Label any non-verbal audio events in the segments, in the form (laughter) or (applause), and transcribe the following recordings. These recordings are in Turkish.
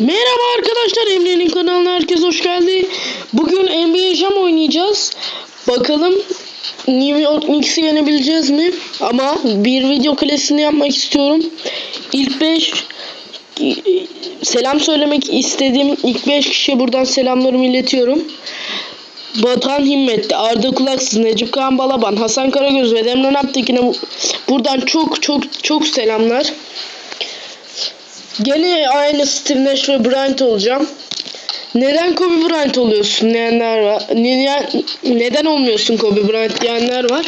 Merhaba arkadaşlar Emre'nin kanalına herkes hoş geldi. Bugün NBA Jam oynayacağız. Bakalım New York Knicks'i yenebileceğiz mi? Ama bir video kalesini yapmak istiyorum. İlk 5 selam söylemek istediğim ilk 5 kişiye buradan selamlarımı iletiyorum. Batuhan Himmetli, Arda Kulaksız, Necip Kaan Balaban, Hasan Karagöz ve Demran Aptekin'e bu- buradan çok çok çok selamlar. Gene aynı Steve Nash ve Bryant olacağım. Neden Kobe Bryant oluyorsun diyenler var. Neden, neden olmuyorsun Kobe Bryant diyenler var.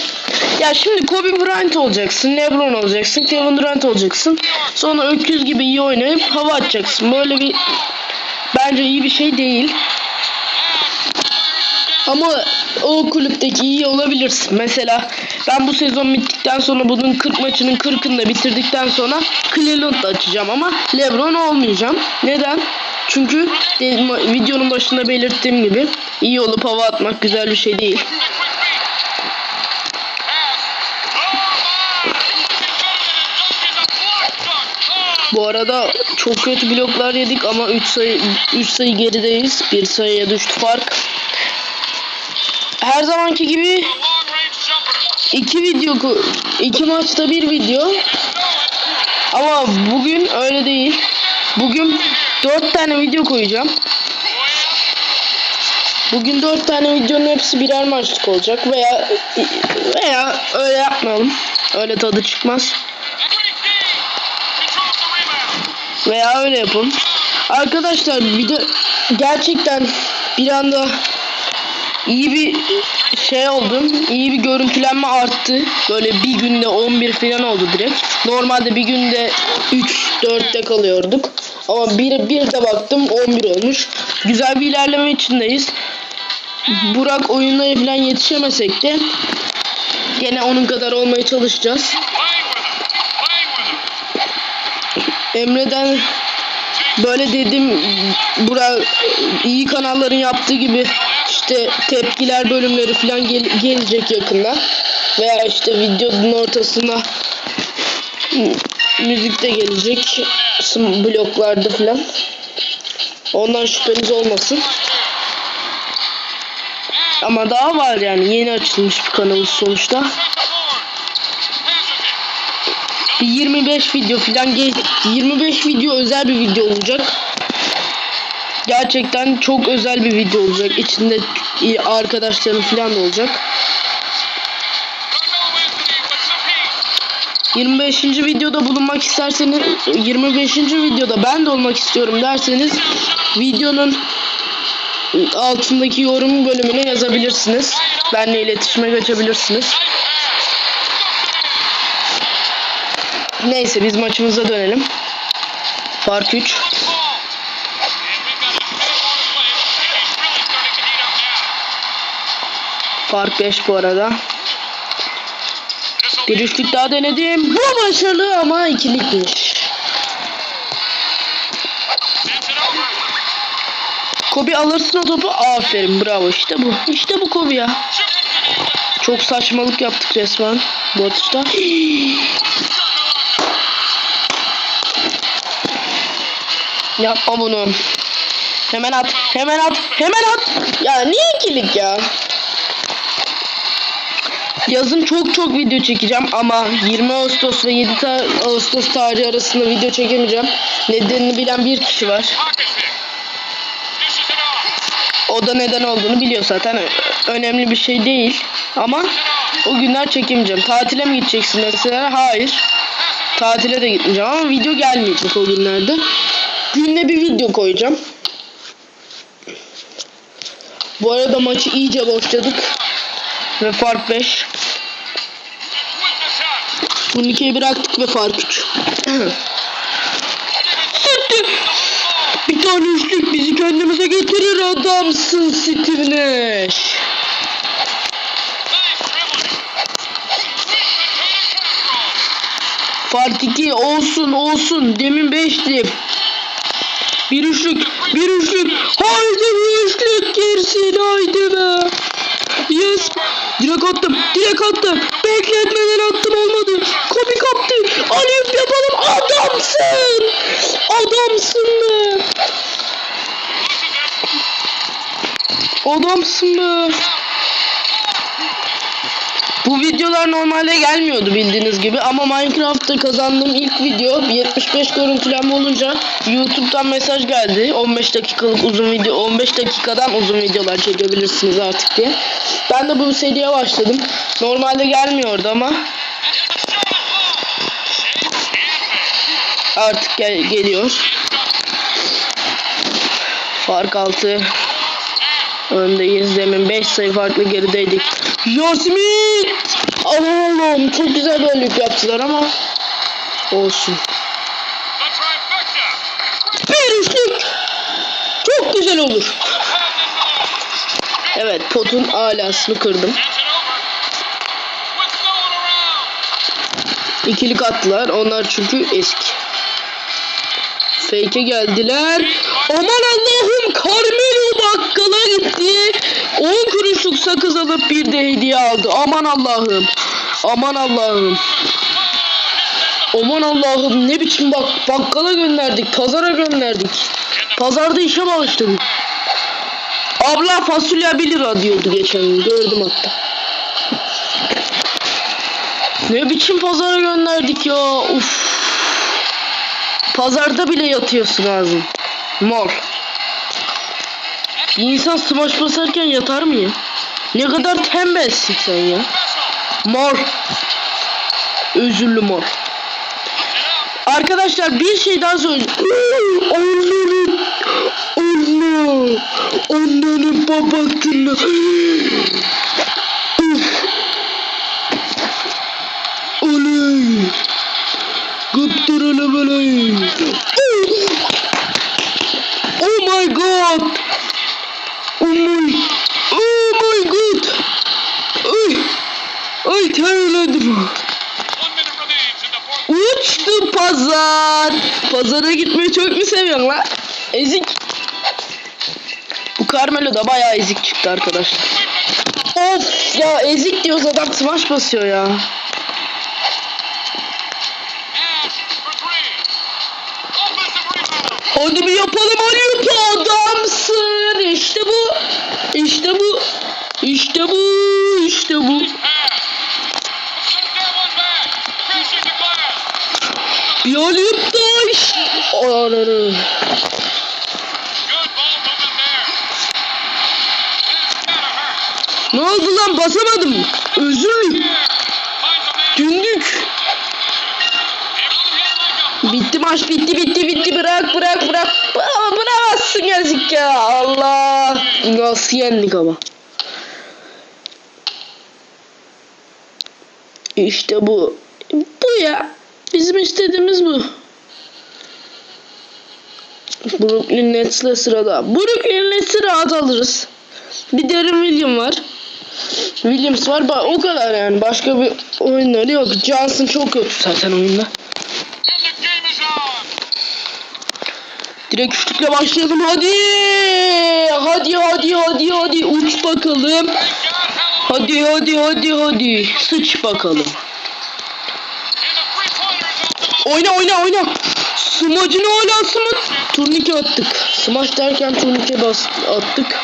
Ya şimdi Kobe Bryant olacaksın, LeBron olacaksın, Kevin Durant olacaksın. Sonra öküz gibi iyi oynayıp hava atacaksın. Böyle bir bence iyi bir şey değil. Ama o kulüpteki iyi olabilirsin. Mesela ben bu sezon bittikten sonra bunun 40 maçının 40'ını da bitirdikten sonra Cleveland'da açacağım ama LeBron olmayacağım. Neden? Çünkü de- videonun başında belirttiğim gibi iyi olup hava atmak güzel bir şey değil. Bu arada çok kötü bloklar yedik ama 3 sayı 3 sayı gerideyiz. 1 sayıya düştü fark. Her zamanki gibi iki video iki maçta bir video. Ama bugün öyle değil. Bugün dört tane video koyacağım. Bugün dört tane videonun hepsi birer maçlık olacak veya veya öyle yapmayalım. Öyle tadı çıkmaz. Veya öyle yapın. Arkadaşlar bir gerçekten bir anda iyi bir şey oldu. İyi bir görüntülenme arttı. Böyle bir günde 11 falan oldu direkt. Normalde bir günde 3 4'te kalıyorduk. Ama bir, bir de baktım 11 olmuş. Güzel bir ilerleme içindeyiz. Burak oyunlara falan yetişemesek de gene onun kadar olmaya çalışacağız. Emre'den böyle dedim Burak iyi kanalların yaptığı gibi işte tepkiler bölümleri falan gel- gelecek yakında. Veya işte videonun ortasında m- müzik de gelecek. Bloklarda falan. Ondan şüpheniz olmasın. Ama daha var yani. Yeni açılmış bir kanalız sonuçta. Bir 25 video falan gel 25 video özel bir video olacak Gerçekten çok özel bir video olacak. İçinde arkadaşlarım falan da olacak. 25. videoda bulunmak isterseniz 25. videoda ben de olmak istiyorum derseniz videonun altındaki yorum bölümüne yazabilirsiniz. Benle iletişime geçebilirsiniz. Neyse biz maçımıza dönelim. Fark 3. Fark 5 bu arada. Bir üçlük daha denedim. Bu başarılı ama ikilikmiş. Kobe alırsın o topu. Aferin bravo işte bu. İşte bu Kobe ya. Çok saçmalık yaptık resmen bu atışta. Yapma bunu. Hemen at. Hemen at. Hemen at. Ya niye ikilik ya? Yazın çok çok video çekeceğim ama 20 Ağustos ve 7 ta- Ağustos tarihi arasında video çekemeyeceğim. Nedenini bilen bir kişi var. O da neden olduğunu biliyor zaten. Önemli bir şey değil. Ama o günler çekemeyeceğim. Tatile mi gideceksin mesela? Hayır. Tatile de gitmeyeceğim ama video gelmeyecek o günlerde. Günde bir video koyacağım. Bu arada maçı iyice boşladık. Ve fark 5. Turnikeyi bıraktık ve fark 3. Sıktı. Bir tane üçlük bizi kendimize getirir adamsın Steve Nash. Fark 2 olsun olsun. Demin 5'ti. Bir üçlük, bir üçlük. Haydi bir üçlük girsin haydi be. Direkt attım. Direkt attım. Bekletmeden attım olmadı. Kobi kaptı. Alif yapalım. Adamsın. Adamsın be. Adamsın be. Bu videolar normalde gelmiyordu bildiğiniz gibi ama Minecraft'ta kazandığım ilk video 75 görüntülenme olunca YouTube'dan mesaj geldi. 15 dakikalık uzun video 15 dakikadan uzun videolar çekebilirsiniz artık diye. Ben de bu seriye başladım. Normalde gelmiyordu ama artık gel geliyor. Fark altı. Öndeyiz. Demin 5 sayı farklı gerideydik. Yasemin! Aman Allah'ım çok güzel bölük yaptılar ama olsun. Bir üçlük! Çok güzel olur. Evet potun alasını kırdım. İkilik attılar. Onlar çünkü eski. Fake'e geldiler. Aman Allah'ım Carmelo bakkala gitti. 10 kuruşluk sakız alıp bir de hediye aldı. Aman Allah'ım. Aman Allah'ım. Aman Allah'ım ne biçim bak bakkala gönderdik. Pazara gönderdik. Pazarda işe başladık. Abla fasulye 1 lira diyordu geçen gün. Gördüm hatta. Ne biçim pazara gönderdik ya. Uf. Pazarda bile yatıyorsun ağzın. Mor. Bir insan smaç basarken yatar mı ya? Ne kadar tembelsin sen ya. Mor. Özürlü mor. Arkadaşlar bir şey daha söyleyeyim. Onların anne annenin babasını. Oley. Gıptırını böyle. Oh my god. Oh my. Oh my god. Ay. Ay terledim. Uçtu pazar. Pazara gitmeyi çok mu seviyorsun lan? Ezik. Bu Carmelo da bayağı ezik çıktı arkadaşlar. Of ya ezik diyoruz adam smash basıyor ya. Hadi bir yapalım Haluk adamsın. İşte bu. İşte bu. İşte bu. İşte bu. Bir Haluk da işte. Ananı. Ne oldu lan basamadım. Özür. Gündük. Bitti maç bitti bitti bitti bırak bırak bırak. Aa, Bıramazsın yazık ya Allah. Nasıl yendik ama. İşte bu. Bu ya. Bizim istediğimiz bu. Brooklyn Nets'le sırada. Brooklyn Nets'i rahat alırız. Bir Derin William var. Williams var. Ba- O kadar yani. Başka bir oyunları yok. Johnson çok kötü zaten oyunda. Direkt üçlükle başlayalım hadi. Hadi hadi hadi hadi uç bakalım. Hadi hadi hadi hadi. Sıç bakalım. Oyna oyna oyna. Smacını hala smaç. Turnike attık. Smaç derken turnike bas attık.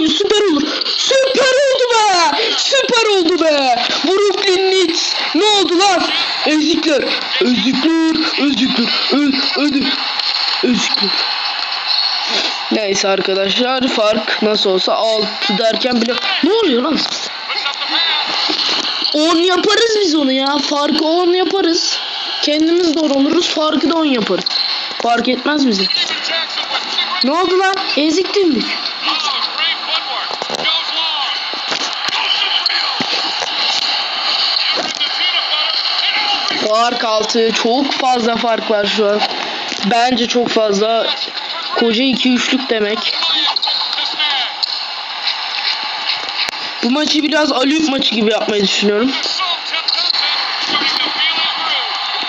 Çok süper olur. Süper oldu be. Süper oldu be. Brooklyn Nets. Ne oldu lan? Ezikler. Ezikler. Ezikler. Öz, ödü. Ezikler. Neyse arkadaşlar fark nasıl olsa 6 derken bile ne oluyor lan? 10 yaparız biz onu ya. Farkı 10 yaparız. Kendimiz de oluruz. Farkı da 10 yaparız. Fark etmez bize. Ne oldu lan? Ezik dimdik. Fark altı. Çok fazla fark var şu an. Bence çok fazla. Koca 2-3'lük demek. Bu maçı biraz Alüp maçı gibi yapmayı düşünüyorum.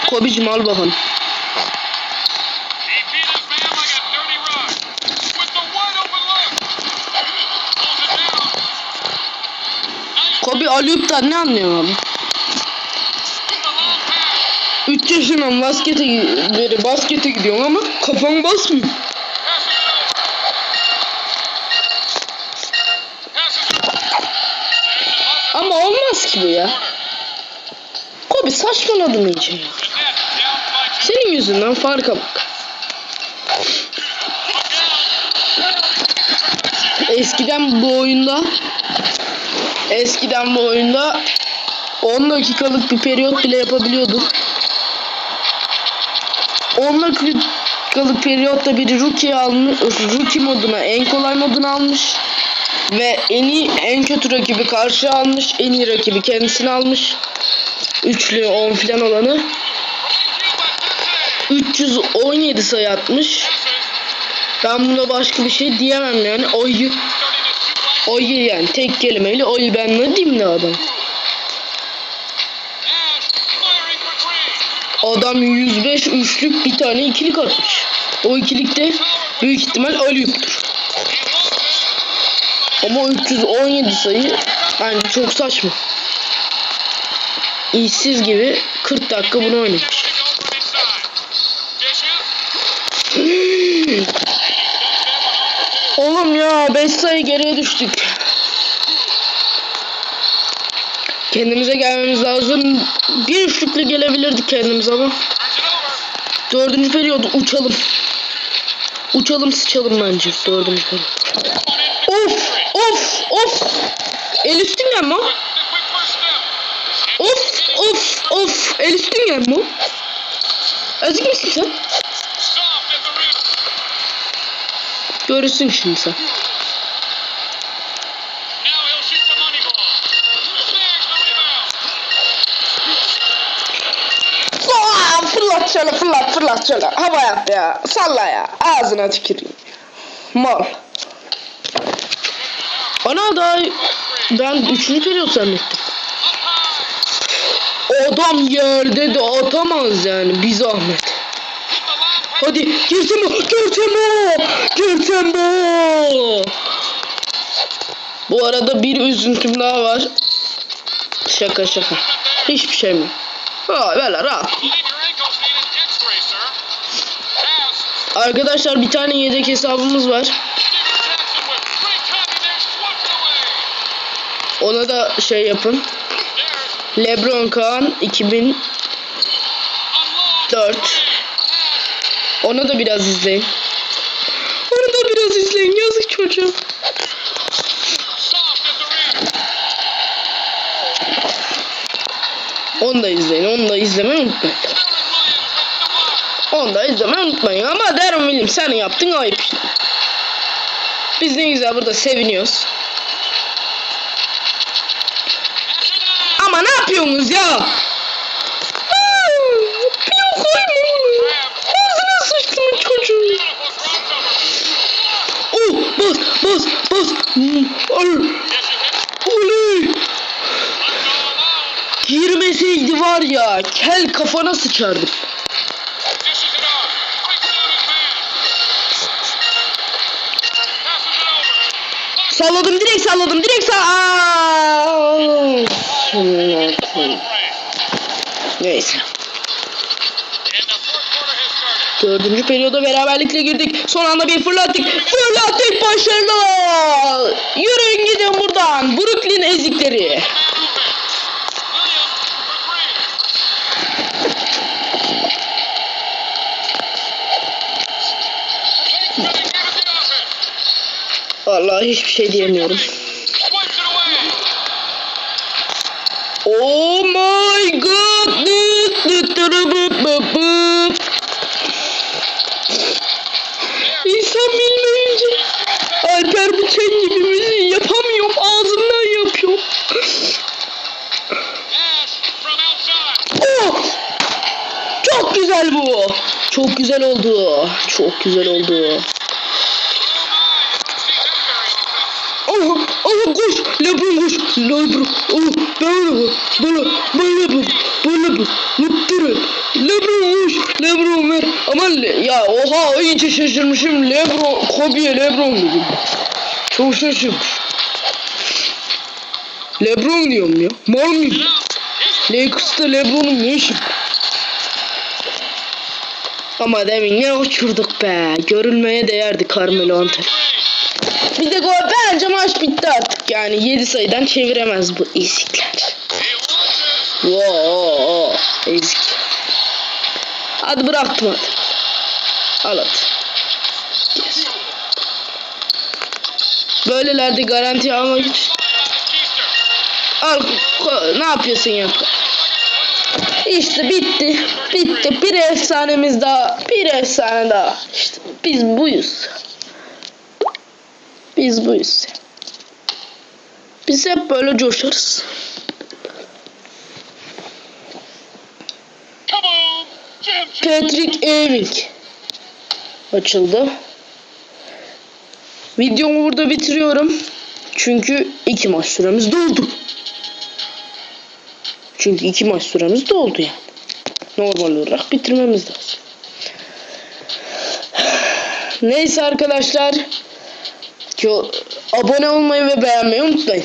Kobi'cim al bakalım. Kobi Alüp'ten ne anlıyor abi? 13 yaşından baskete beri baskete gidiyorum ama kafam basmıyor. Ama olmaz ki bu ya. Kobi saçmaladım iyice ya. Senin yüzünden farka bak. Eskiden bu oyunda Eskiden bu oyunda 10 dakikalık bir periyot bile yapabiliyorduk. 10 dakikalık periyotta biri rookie almış, rookie moduna en kolay modunu almış ve en iyi en kötü rakibi karşı almış, en iyi rakibi kendisini almış. Üçlü 10 falan olanı 317 sayı atmış. Ben buna başka bir şey diyemem yani. Oyu oyu yani tek kelimeyle oyu ben ne diyeyim ne adam. Adam 105 üçlük bir tane ikilik atmış. O ikilikte büyük ihtimal Aliyup'tur. Ama 317 sayı bence çok saçma. İşsiz gibi 40 dakika bunu oynamış. (gasps) Oğlum ya 5 sayı geriye düştük. Kendimize gelmemiz lazım. Bir üçlükle gelebilirdik kendimize ama. Dördüncü periyodu uçalım. Uçalım sıçalım bence dördüncü periyot. Of of of. El üstünden mi? Of of of. El üstünden mi? Ezik misin sen? Görürsün şimdi sen. şöyle fırlat fırlat şöyle. Hava yap ya. Salla ya. Ağzına tüküreyim. Mal. Ana da ben üçüncü periyot zannettim. Adam yerde de atamaz yani bir zahmet. Hadi girsem o, girsem o, girsem o. Bu arada bir üzüntüm daha var. Şaka şaka. Hiçbir şey mi? Böyle rahat. Arkadaşlar bir tane yedek hesabımız var. Ona da şey yapın. Lebron Kaan 2004. Ona da biraz izleyin. Onu da biraz izleyin. Yazık çocuğum. Onu da izleyin. Onu da izlemeyi unutmayın. Onu da izlemeyi unutmayın. Ama Darren Williams sen yaptın ayıp işte. Biz ne güzel burada seviniyoruz. Ama ne yapıyorsunuz ya? Plan koyma. Ağzına sıçtım çocuğu. Oh bas bas bas. Oley. Girmeseydi var ya kel kafana sıçardım. Salladım direkt salladım direkt sall... Aa! Neyse. Dördüncü periyoda beraberlikle girdik. Son anda bir fırlattık. Fırlattık başarılı. Yürüyün gidin buradan. Brooklyn ezikleri. Vallahi hiçbir şey diyemiyorum. Oh my god. İnsan bilmeyince Alper Bıçan gibi müziği yapamıyorum. Ağzımdan yapıyorum. Oh! Çok güzel bu. Çok güzel oldu. Çok güzel oldu. Aha koş. Lebron koş. Lebron. Oh, böyle bu. Böyle, böyle bu. Böyle bu. Mutlu. Lebron. Lebron ver. Ya oha iyice şaşırmışım. Lebron, Kobe'ye Lebron dedim. Çok şaşırmış. Lebron diyorum ya. Mal mıyım? Lakers'ta Lebron'un ne işi? Ama demin ne uçurduk be. Görülmeye değerdi Carmelo Anthony. Bir de gol bence maç bitti artık yani 7 sayıdan çeviremez bu ezikler. Wow, ezik. Hadi bıraktım hadi. Al. Yes. Böylelerde garanti almak için. Al, ne yapıyorsun ya? İşte bitti. Bitti. Bir efsanemiz daha. Bir efsane daha. İşte biz buyuz. Biz buyuz. Biz hep böyle coşarız. Patrick Ewing açıldı. Videomu burada bitiriyorum. Çünkü iki maç süremiz doldu. Çünkü iki maç süremiz doldu yani. Normal olarak bitirmemiz lazım. Neyse arkadaşlar. Abone olmayı ve beğenmeyi unutmayın.